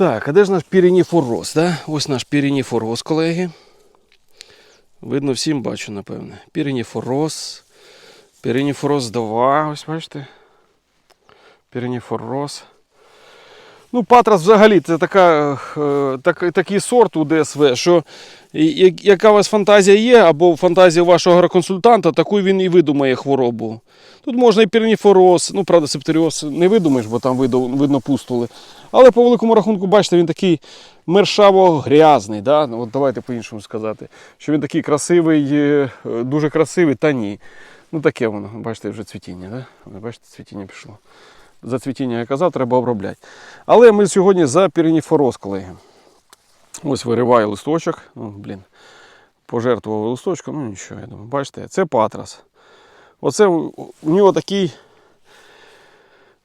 Так, а де ж наш пірініфороз? Да? Ось наш пірініфороз, колеги. Видно всім бачу, напевне. Пірініфороз. Пірініфороз 2, ось бачите. Пірініфороз. Ну, Патрас взагалі це така, е, так, такий сорт у ДСВ, що яка у вас фантазія є, або фантазія вашого агроконсультанта, таку він і видумає хворобу. Тут можна і пірніфороз, ну, правда, септеріоз не видумаєш, бо там видно, пустули. Але по великому рахунку, бачите, він такий мершаво-грязний. Да? Ну, От давайте по-іншому сказати. Що він такий красивий, е, дуже красивий, та ні. Ну таке воно, бачите, вже цвітіння. Да? Бачите, цвітіння пішло. За цвітіння я казав, треба обробляти. Але ми сьогодні за пірініфороз, колеги. Ось вириваю листочок. Ну, блін, пожертвував листочком, ну нічого, я думаю. Бачите, це патрас. Оце у нього такий,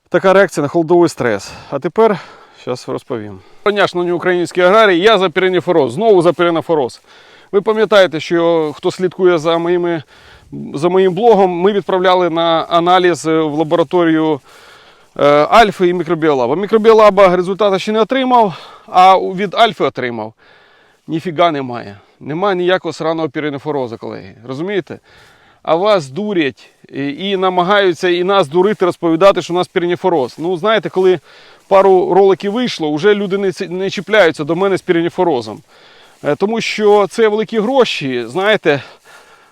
така реакція на холодовий стрес. А тепер зараз розповім. Шановні українські аграрії, я за пірініфороз, знову за пірініфороз. Ви пам'ятаєте, що хто слідкує за, моїми, за моїм блогом, ми відправляли на аналіз е, в лабораторію Альфи і мікробіолаба. Мікробіолаба результати ще не отримав, а від Альфи отримав. Ніфіга немає. Немає ніякого сраного пірініфорозу, колеги. Розумієте? А вас дурять і, намагаються і нас дурити, розповідати, що у нас пірініфороз. Ну, знаєте, коли пару роликів вийшло, вже люди не, не чіпляються до мене з пірініфорозом. Е, Тому що це великі гроші, знаєте.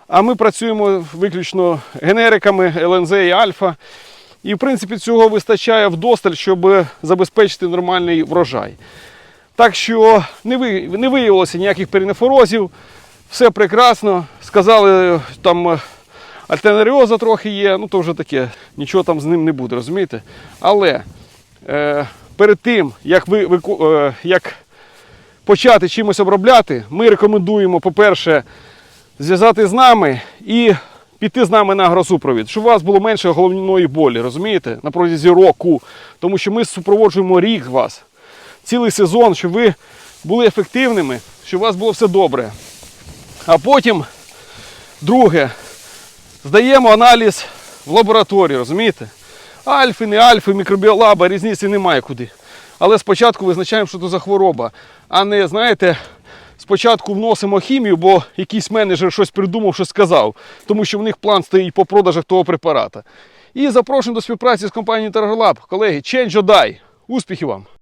А ми працюємо виключно генериками ЛНЗ і Альфа. І, в принципі, цього вистачає вдосталь, щоб забезпечити нормальний врожай. Так що не, ви, виявилося ніяких перенефорозів, все прекрасно. Сказали, там альтернаріоза трохи є, ну то вже таке, нічого там з ним не буде, розумієте? Але е, перед тим, як, ви, вику- е, як почати чимось обробляти, ми рекомендуємо, по-перше, зв'язати з нами і піти з нами на агросупровід, щоб у вас було менше головної болі, розумієте? На протязі року. Тому що ми супроводжуємо рік вас, цілий сезон, щоб ви були ефективними, щоб у вас було все добре. А потім, друге, здаємо аналіз в лабораторії, розумієте? Альфи, не альфи, мікробіолаба, різниці немає куди. Але спочатку визначаємо, що це за хвороба, а не, знаєте, спочатку вносимо хімію, бо якийсь менеджер щось придумав, щось сказав, тому що в них план стоїть по продажах того препарата. І запрошуємо до співпраці з компанією Targalab. Колеги, change or die. Успіхів вам!